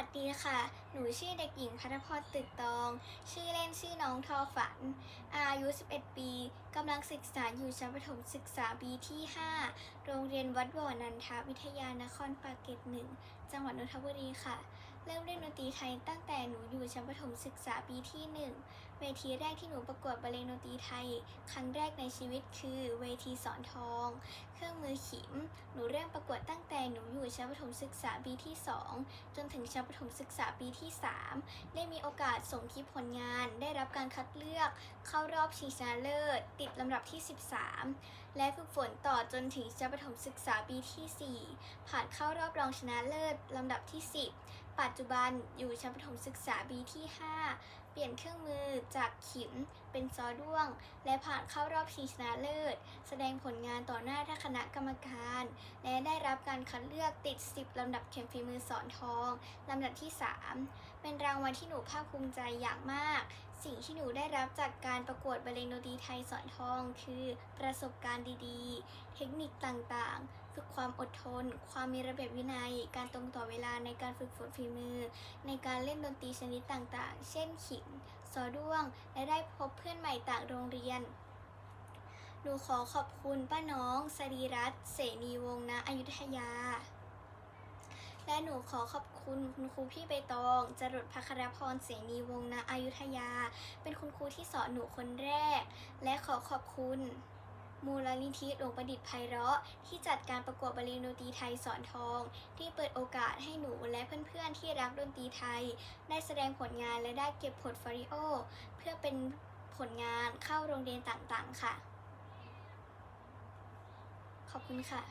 วัสดีค่ะ หนูชื่อเด็กหญิงพัทพรตึกตอง ชื่อเล่นชื่อน้องทอฝัน อายุ 11 ปี กำลังศึกษาอยู่ชั้นประถมศึกษาปีที่ 5 โรงเรียนวัดบ่อนันทวิทยานครปากเกร็ดหนึ่ง จังหวัดนนทบุรีค่ะ เริ่มเล่นดนตรีไทยตั้งแต่หนูอยู่ชั้นประถมศึกษาปีที่ 1 เวทีแรกที่หนูประกวดบรรเลงดนตรีไทย ครั้งแรกในชีวิตคือเวทีสอนทอง เครื่องมือขิม หนูเริ่มประกวดตั้ง แต่หนูอยู่ชั้นประถมศึกษาปีที่ 2 จนถึงชั้นประถมศึกษาปีที่ 3 ได้มีโอกาสส่งคลิปผลงาน ได้รับการคัดเลือก เข้ารอบชิงชนะเลิศ ติดลำดับที่ 13 และฝึกฝนต่อจนถึงชั้นประถมศึกษาปีที่ 4 ผ่านเข้ารอบรองชนะเลิศลำดับที่ 10 ปัจจุบันอยู่ชั้นประถมศึกษาปีที่ 5 ปลี่ยนเครื่องมือจากขิมเป็นซอด้วง และผ่านเข้ารอบชิงชนะเลิศ แสดงผลงานต่อหน้าคณะกรรมการ และได้รับการคัดเลือกติด 10 ลำดับเข็มฝีมือสอนทองลำดับที่ 3 เป็นรางวัลที่หนูภาคภูมิใจอย่างมาก สิ่งที่หนูได้รับจากการประกวดบรรเลงดนตรีไทยสอนทอง คือประสบการณ์ดีๆ เทคนิคต่างๆฝึกความอดทน ความมีระเบียบวินัย การตรงต่อเวลาในการฝึกฝนฝีมือ ในการเล่นดนตรีชนิดต่างๆ เช่นขิมสอด้วงและได้พบเพื่อนใหม่ต่างโรงเรียน หนูขอขอบคุณป้าน้องสรีรัตน์เสนีวงศ์ณอยุธยา และหนูขอขอบคุณคุณครูพี่ใบตอง จรดพัครพรเสนีวงศ์ณอยุธยา เป็นคุณครูที่สอนหนูคนแรก และขอขอบคุณ มูลนิธิหลวงประดิษฐ์ไพเราะ ที่จัดการประกวดบรรเลงดนตรีไทยสอนทอง ที่เปิดโอกาสให้หนูและเพื่อนๆที่รักดนตรีไทย ได้แสดงผลงานและได้เก็บผลฟอริโอ เพื่อเป็นผลงานเข้าโรงเรียนต่างๆ ค่ะ ขอบคุณค่ะ